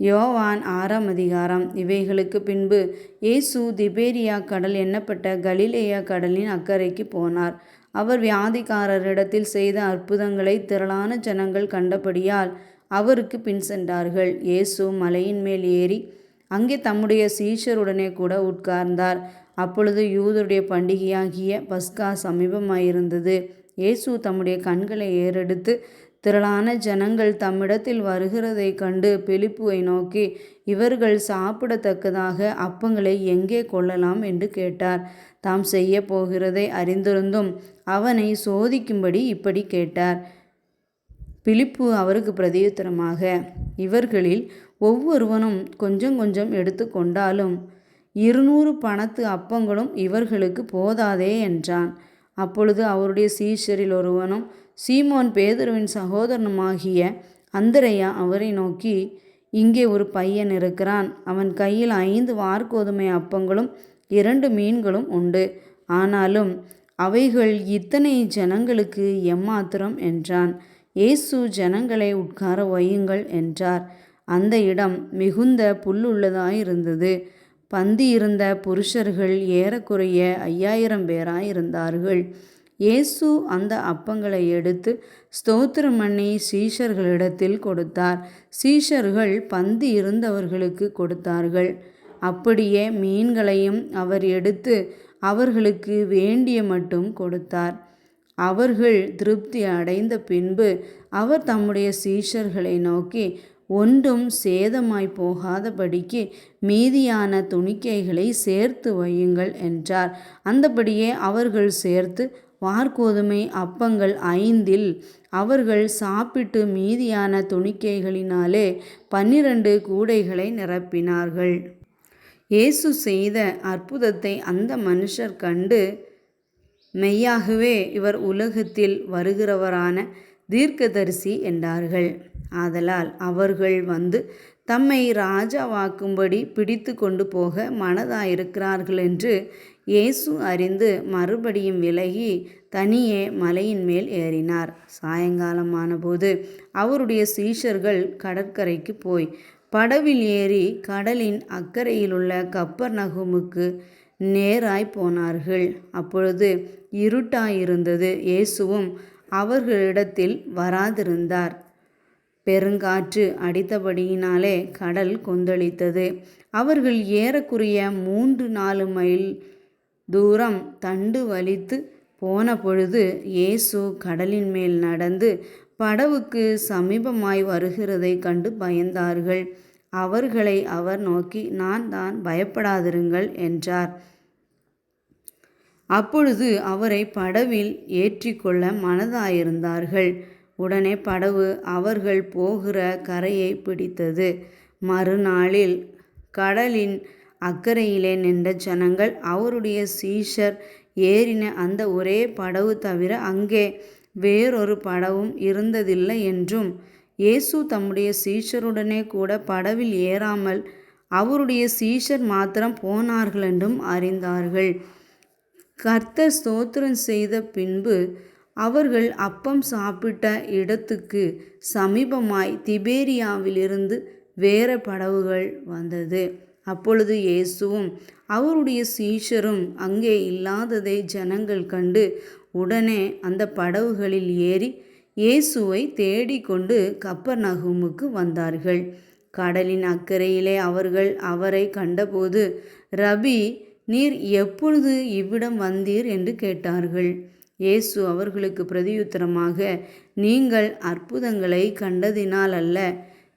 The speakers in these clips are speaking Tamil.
யோவான் ஆறாம் அதிகாரம். இவைகளுக்கு பின்பு இயேசு திபேரியா கடல் எண்ணப்பட்ட கலிலேயா கடலின் அக்கறைக்கு போனார். அவர் வியாதிக்காரரிடத்தில் செய்த அற்புதங்களை திரளான ஜனங்கள் கண்டபடியால் அவருக்கு பின் சென்றார்கள். இயேசு மலையின் மேல் ஏறி அங்கே தம்முடைய சீஷருடனே கூட உட்கார்ந்தார். அப்பொழுது யூதருடைய பண்டிகையாகிய பஸ்கா சமீபமாயிருந்தது. இயேசு தம்முடைய கண்களை ஏறெடுத்து திரளான ஜனங்கள் தம்மிடத்தில் வருகிறதைக் கண்டு பிலிப்புவை நோக்கி இவர்கள் சாப்பிடத்தக்கதாக அப்பங்களை எங்கே கொள்ளலாம்? என்று கேட்டார். தாம் செய்ய போகிறதை அறிந்திருந்தும் அவனை சோதிக்கும்படி இப்படி கேட்டார். பிலிப்பு அவருக்கு பிரதியுத்தரமாக இவர்களில் ஒவ்வொருவனும் கொஞ்சம் கொஞ்சம் எடுத்து கொண்டாலும் இருநூறு பணத்து அப்பங்களும் இவர்களுக்கு போதாதே என்றான். அப்பொழுது அவருடைய சீஷரில் ஒருவனும் சீமோன் பேதுருவின் சகோதரனுமாகிய அந்தரையா அவரை நோக்கி இங்கே ஒரு பையன் இருக்கிறான். அவன் கையில் ஐந்து வார்கோதுமை அப்பங்களும் இரண்டு மீன்களும் உண்டு. ஆனாலும் அவைகள் இத்தனை ஜனங்களுக்கு எம்மாத்திரம்? என்றான். இயேசு ஜனங்களை உட்கார வையுங்கள் என்றார். அந்த இடம் மிகுந்த புல்லுள்ளதாயிருந்தது. பந்தி இருந்த புருஷர்கள் ஏறக்குறைய ஐயாயிரம் பேராயிருந்தார்கள். இயேசு அந்த அப்பங்களை எடுத்து ஸ்தோத்திரம் பண்ணி சீஷர்களிடத்தில் கொடுத்தார். சீஷர்கள் பந்து இருந்தவர்களுக்கு கொடுத்தார்கள். அப்படியே மீன்களையும் அவர் எடுத்து அவர்களுக்கு வேண்டிய மட்டும் கொடுத்தார். அவர்கள் திருப்தி அடைந்த பின்பு அவர் தம்முடைய சீஷர்களை நோக்கி ஒன்றும் சேதமாய் போகாதபடிக்கு மீதியான துணிக்கைகளை சேர்த்து வையுங்கள் என்றார். அந்தபடியே அவர்கள் சேர்த்து வார்கோதுமை அப்பங்கள் ஐந்தில் அவர்கள் சாப்பிட்டு மீதியான துணிக்கைகளினாலே பன்னிரண்டு கூடைகளை நிரப்பினார்கள். இயேசு செய்த அற்புதத்தை அந்த மனுஷர் கண்டு மெய்யாகவே இவர் உலகத்தில் வருகிறவரான தீர்க்கதரிசி என்றார்கள். ஆதலால் அவர்கள் வந்து தம்மை ராஜாவாக்கும்படி பிடித்து கொண்டு போக மனதாயிருக்கிறார்கள் என்று இயேசு அறிந்து மறுபடியும் விலகி தனியே மலையின் மேல் ஏறினார். சாயங்காலமானபோது அவருடைய சீஷர்கள் கடற்கரைக்கு போய் படவில் ஏறி கடலின் அக்கறையிலுள்ள கப்பர் நகுமுக்கு நேராய் போனார்கள். அப்பொழுது இருட்டாயிருந்தது. இயேசுவும் அவர்களிடத்தில் வராதிருந்தார். பெருங்காற்று அடித்தபடியினாலே கடல் கொந்தளித்தது. அவர்கள் ஏறக்குறைய மூன்று நாலு மைல் தூரம் தண்டு வலித்து போன பொழுது இயேசு கடலின் மேல் நடந்து படவுக்கு சமீபமாய் வருகிறதை கண்டு பயந்தார்கள். அவர்களை அவர் நோக்கி நான் தான் பயப்படாதிருங்கள் என்றார். அப்பொழுது அவரை படவில் ஏற்றிக்கொள்ள மனதாயிருந்தார்கள். உடனே படவு அவர்கள் போகிற கரையை பிடித்தது. மறுநாளில் கடலின் அக்கறையிலே நின்ற ஜனங்கள் அவருடைய சீஷர் ஏறின அந்த ஒரே படவு தவிர அங்கே வேறொரு படவும் இருந்ததில்லை என்றும் இயேசு தம்முடைய சீஷருடனே கூட படவில் ஏறாமல் அவருடைய சீஷர் மாத்திரம் போனார்கள் என்றும் அறிந்தார்கள். கர்த்தர் ஸ்தோத்திரம் செய்த பின்பு அவர்கள் அப்பம் சாப்பிட்ட இடத்துக்கு சமீபமாய் திபேரியாவிலிருந்து வேற படவுகள் வந்தது. அப்பொழுது இயேசுவும் அவருடைய சீஷரும் அங்கே இல்லாததை ஜனங்கள் கண்டு உடனே அந்த படவுகளில் ஏறி இயேசுவை தேடிக்கொண்டு கப்பர் நகுமுக்கு வந்தார்கள். கடலின் அக்கறையிலே அவர்கள் அவரை கண்டபோது ரபி நீர் எப்பொழுது இவ்விடம் வந்தீர்? என்று கேட்டார்கள். இயேசு அவர்களுக்கு பிரதியுத்தரமாக நீங்கள் அற்புதங்களை கண்டதினால் அல்ல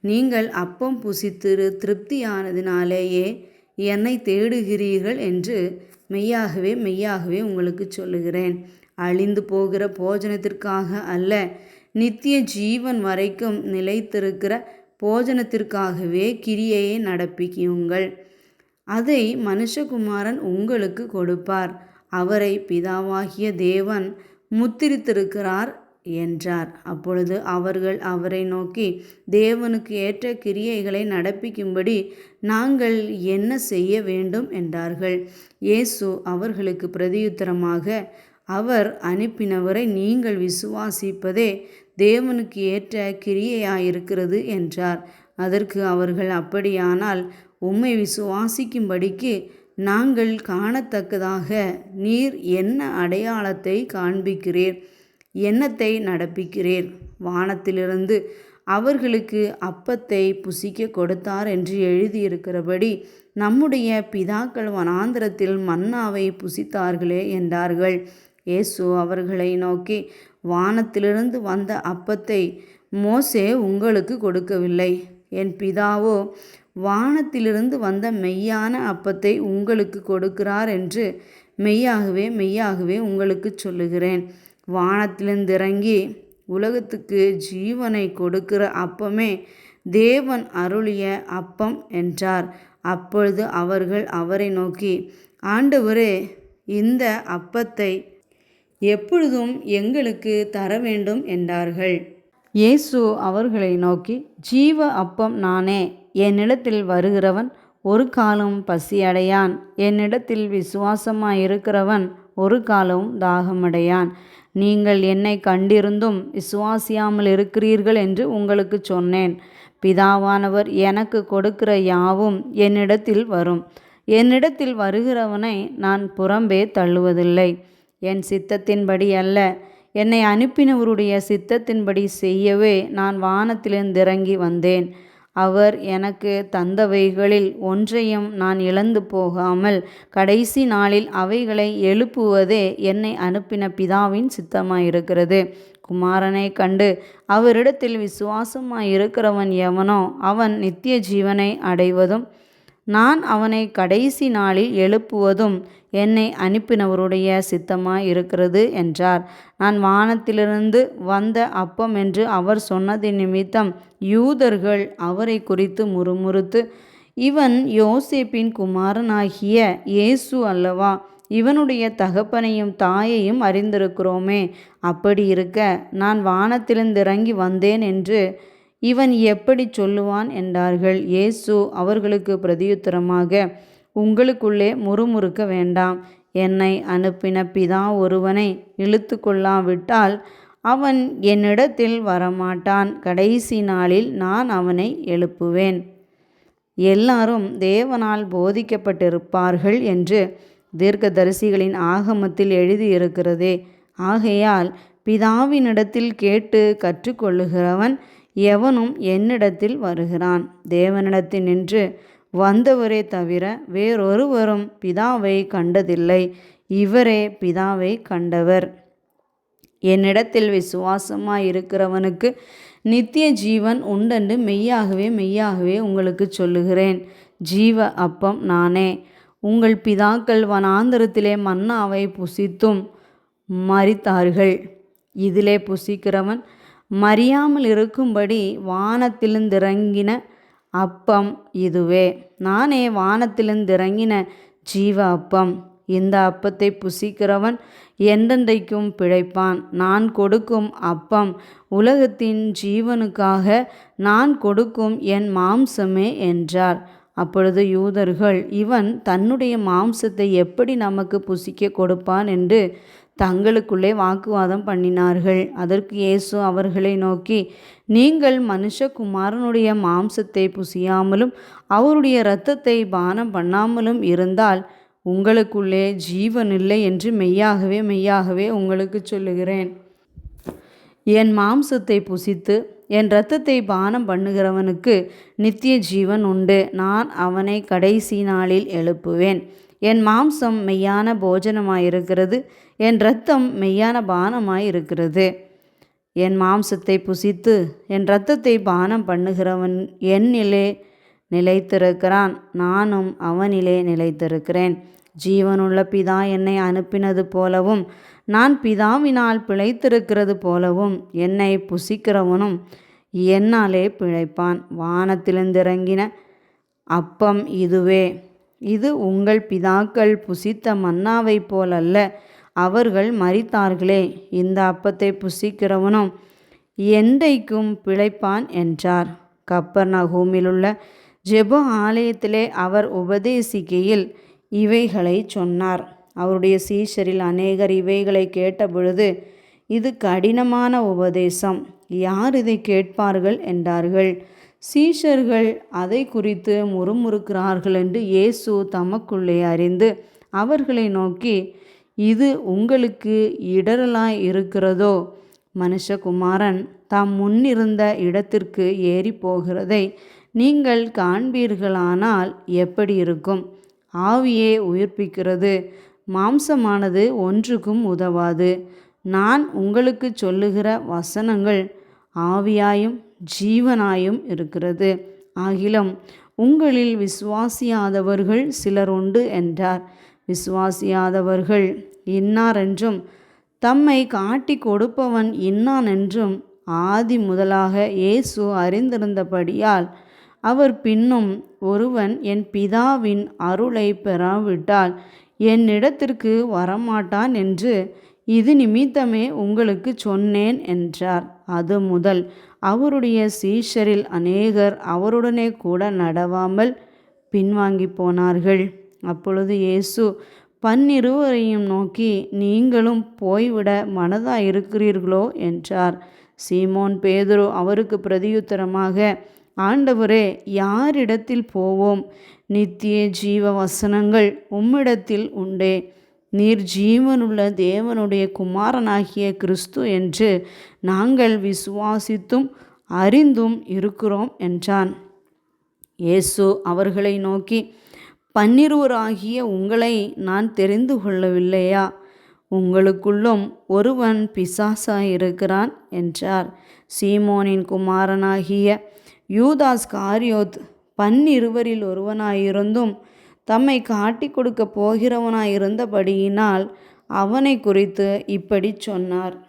நீங்கள் அப்பம் புசித்திரு திருப்தியானதினாலேயே என்னை தேடுகிறீர்கள் என்று மெய்யாகவே மெய்யாகவே உங்களுக்கு சொல்லுகிறேன். அழிந்து போகிற போஜனத்திற்காக அல்ல நித்திய ஜீவன் வரைக்கும் நிலைத்திருக்கிற போஜனத்திற்காகவே கிரியையை நடப்பிக்குங்கள் அதை மனுஷகுமாரன் உங்களுக்கு கொடுப்பார். அவரை பிதாவாகிய தேவன் முத்திரித்திருக்கிறார். என்றார். அப்பொழுது அவர்கள் அவரை நோக்கி தேவனுக்கு ஏற்ற கிரியைகளை நடப்பிக்கும்படி நாங்கள் என்ன செய்ய வேண்டும்? என்றார்கள். இயேசு அவர்களுக்கு பிரதியுத்தரமாக அவர் அனுப்பினவரை நீங்கள் விசுவாசிப்பதே தேவனுக்கு ஏற்ற கிரியையாயிருக்கிறது என்றார். அதற்கு அவர்கள் அப்படியானால் உம்மை விசுவாசிக்கும்படிக்கு நாங்கள் காணத்தக்கதாக நீர் என்ன அடையாளத்தை காண்பிக்கிறீர்? என்னத்தை நடப்பிக்கிறேன்? வானத்திலிருந்து அவர்களுக்கு அப்பத்தை புசிக்க கொடுத்தார் என்று எழுதியிருக்கிறபடி நம்முடைய பிதாக்கள் வனாந்திரத்தில் மன்னாவை புசித்தார்களே என்றார்கள். இயேசு அவர்களை நோக்கி வானத்திலிருந்து வந்த அப்பத்தை மோசே உங்களுக்கு கொடுக்கவில்லை. என் பிதாவோ வானத்திலிருந்து வந்த மெய்யான அப்பத்தை உங்களுக்கு கொடுக்கிறார் என்று மெய்யாகவே மெய்யாகவே உங்களுக்கு சொல்லுகிறேன். வானத்திலிருந்து இறங்கி உலகத்துக்கு ஜீவனை கொடுக்கிற அப்பமே தேவன் அருளிய அப்பம் என்றார். அப்பொழுது அவர்கள் அவரை நோக்கி ஆண்டவரே இந்த அப்பத்தை எப்பொழுதும் எங்களுக்கு தர வேண்டும் என்றார்கள். இயேசு அவர்களை நோக்கி ஜீவ அப்பம் நானே என்னிடத்தில் வருகிறவன் ஒரு காலம் பசியடையான். என்னிடத்தில் விசுவாசமாயிருக்கிறவன் ஒரு காலமும் தாகமடையான். நீங்கள் என்னை கண்டிருந்தும் விசுவாசியாமல் இருக்கிறீர்கள் என்று உங்களுக்கு சொன்னேன். பிதாவானவர் எனக்கு கொடுக்கிற யாவும் என்னிடத்தில் வரும். என்னிடத்தில் வருகிறவனை நான் புறம்பே தள்ளுவதில்லை. என் சித்தத்தின்படி அல்ல. என்னை அனுப்பினவருடைய சித்தத்தின்படி செய்யவே நான் வானத்திலிருந்து இறங்கி வந்தேன். அவர் எனக்கு தந்தவைகளில் ஒன்றையும் நான் இழந்து போகாமல் கடைசி நாளில் அவைகளை எழுப்புவதே என்னை அனுப்பின பிதாவின் சித்தமாயிருக்கிறது. குமாரனை கண்டு அவரிடத்தில் விசுவாசமாயிருக்கிறவன் எவனோ அவன் நித்திய ஜீவனை அடைவதும் நான் அவனை கடைசி நாளில் எழுப்புவதும் என்னை அனுப்பினவருடைய சித்தமாய் இருக்கிறது என்றார். நான் வானத்திலிருந்து வந்த அப்பம் என்று அவர் சொன்னது நிமித்தம் யூதர்கள் அவரை குறித்து முறுமுறுத்து இவன் யோசேப்பின் குமாரனாகிய இயேசு அல்லவா? இவனுடைய தகப்பனையும் தாயையும் அறிந்திருக்கிறோமே. அப்படி இருக்க நான் வானத்திலிருந்து இறங்கி வந்தேன் என்று இவன் எப்படி சொல்லுவான் என்றார்கள். இயேசு அவர்களுக்கு பிரதியுத்தரமாக உங்களுக்குள்ளே முறுமுறுக்க வேண்டாம். என்னை அனுப்பின பிதா ஒருவனை இழுத்து கொள்ளாவிட்டால் அவன் என்னிடத்தில் வரமாட்டான். கடைசி நாளில் நான் அவனை எழுப்புவேன். எல்லாரும் தேவனால் போதிக்கப்பட்டிருப்பார்கள் என்று தீர்க்கதரிசிகளின் ஆகமத்தில் எழுதியிருக்கிறதே. ஆகையால் பிதாவினிடத்தில் கேட்டு கற்றுக்கொள்ளுகிறவன் எவனும் என்னிடத்தில் வருகிறான். தேவனிடத்தில் நின்று வந்தவரே தவிர வேறொருவரும் பிதாவை கண்டதில்லை. இவரே பிதாவை கண்டவர். என்னிடத்தில் விசுவாசமாக இருக்கிறவனுக்கு நித்திய ஜீவன் உண்டென்று மெய்யாகவே மெய்யாகவே உங்களுக்கு சொல்லுகிறேன். ஜீவ அப்பம் நானே. உங்கள் பிதாக்கள் வனாந்தரத்திலே மன்னாவை புசித்தும் மறித்தார்கள் இதிலே புசிக்கிறவன் மறியாமல் இருக்கும்படி வானத்திலிருந்திறங்கின அப்பம் இதுவே. நானே வானத்திலிருந்திறங்கின ஜீவ அப்பம். இந்த அப்பத்தை புசிக்கிறவன் என்றென்றைக்கும் பிழைப்பான். நான் கொடுக்கும் அப்பம் உலகத்தின் ஜீவனுக்காக நான் கொடுக்கும் என் மாம்சமே என்றார். அப்பொழுது யூதர்கள் இவன் தன்னுடைய மாம்சத்தை எப்படி நமக்கு புசிக்க கொடுப்பான்? என்று தங்களுக்குள்ளே வாக்குவாதம் பண்ணினார்கள். அதற்கு இயேசு அவர்களை நோக்கி நீங்கள் மனுஷகுமாரனுடைய மாம்சத்தை புசியாமலும் அவருடைய இரத்தத்தை பானம் பண்ணாமலும் இருந்தால் உங்களுக்குள்ளே ஜீவன் இல்லை என்று மெய்யாகவே மெய்யாகவே உங்களுக்கு சொல்லுகிறேன். என் மாம்சத்தை புசித்து என் இரத்தத்தை பானம் பண்ணுகிறவனுக்கு நித்திய ஜீவன் உண்டு. நான் அவனை கடைசி நாளில் எழுப்புவேன். என் மாம்சம் மெய்யான போஜனமாயிருக்கிறது. என் இரத்தம் மெய்யான பானமாயிருக்கிறது. என் மாம்சத்தை புசித்து என் இரத்தத்தை பானம் பண்ணுகிறவன் என்னிலே நிலைத்திருக்கிறான். நானும் அவனிலே நிலைத்திருக்கிறேன். ஜீவனுள்ள பிதா என்னை அனுப்பினது போலவும் நான் பிதாவினால் பிழைத்திருக்கிறது போலவும் என்னை புசிக்கிறவனும் என்னாலே பிழைப்பான். வானத்திலிருந்திறங்கின அப்பம் இதுவே. இது உங்கள் பிதாக்கள் புசித்த மன்னாவைப் போலல்ல. அவர்கள் மறித்தார்களே இந்த அப்பத்தை புசிக்கிறவனும் என்றைக்கும் பிழைப்பான் என்றார். கப்பர் நகூமிலுள்ள ஜெபோ ஆலயத்திலே அவர் உபதேசிக்கையில் இவைகளை சொன்னார். அவருடைய சீஷரில் அநேகர் இவைகளை கேட்டபொழுது இது கடினமான உபதேசம். யார் இதை கேட்பார்கள்? என்றார்கள். சீஷர்கள் அதை குறித்து முறுமுறுக்கிறார்கள் என்று இயேசு தமக்குள்ளே அறிந்து அவர்களை நோக்கி இது உங்களுக்கு இடரலாய் இருக்கிறதோ? மனுஷகுமாரன் தாம் முன்னிருந்த இடத்திற்கு ஏறி போகிறதை நீங்கள் காண்பீர்களானால் எப்படி இருக்கும்? ஆவியே உயிர்ப்பிக்கிறது. மாம்சமானது ஒன்றுக்கும் உதவாது. நான் உங்களுக்கு சொல்லுகிற வசனங்கள் ஆவியாயும் ஜீவனாயும் இருக்கிறது. ஆகிலும் உங்களில் விசுவாசியாதவர்கள் சிலர் உண்டு என்றார். விசுவாசியாதவர்கள் இன்னாரென்றும் தம்மை காட்டி கொடுப்பவன் இன்னானென்றும் ஆதி முதலாக இயேசு அறிந்திருந்தபடியால் அவர் பின்னும் ஒருவன் என் பிதாவின் அருளை பெறாவிட்டால் என்னிடத்திற்கு வரமாட்டான் என்று இது நிமித்தமே உங்களுக்கு சொன்னேன் என்றார். அது முதல். அவருடைய சீஷரில் அநேகர் அவருடனே கூட நடவாமல் பின்வாங்கி போனார்கள். அப்பொழுது இயேசு பன்னிருவரையும் நோக்கி நீங்களும் போய்விட மனதாக இருக்கிறீர்களோ என்றார். சீமோன் பேதுரு அவருக்கு பிரதியுத்தரமாக ஆண்டவரே யாரிடத்தில் போவோம்? நித்திய ஜீவ வசனங்கள் உம்மிடத்தில் உண்டே. நீர் ஜீவனுள்ள தேவனுடைய குமாரனாகிய கிறிஸ்து என்று நாங்கள் விசுவாசித்தும் அறிந்தும் இருக்கிறோம் என்றான். இயேசு அவர்களை நோக்கி பன்னிருவராகிய உங்களை நான் தெரிந்து கொள்ளவில்லையா? உங்களுக்குள்ளும் ஒருவன் பிசாசாயிருக்கிறான் என்றார். சீமோனின் குமாரனாகிய யூதாஸ் காரியோத் பன்னிருவரில் ஒருவனாயிருந்தும் தம்மை காட்டி கொடுக்க போகிறவனாயிருந்தபடியினால் அவனை குறித்து இப்படி சொன்னார்.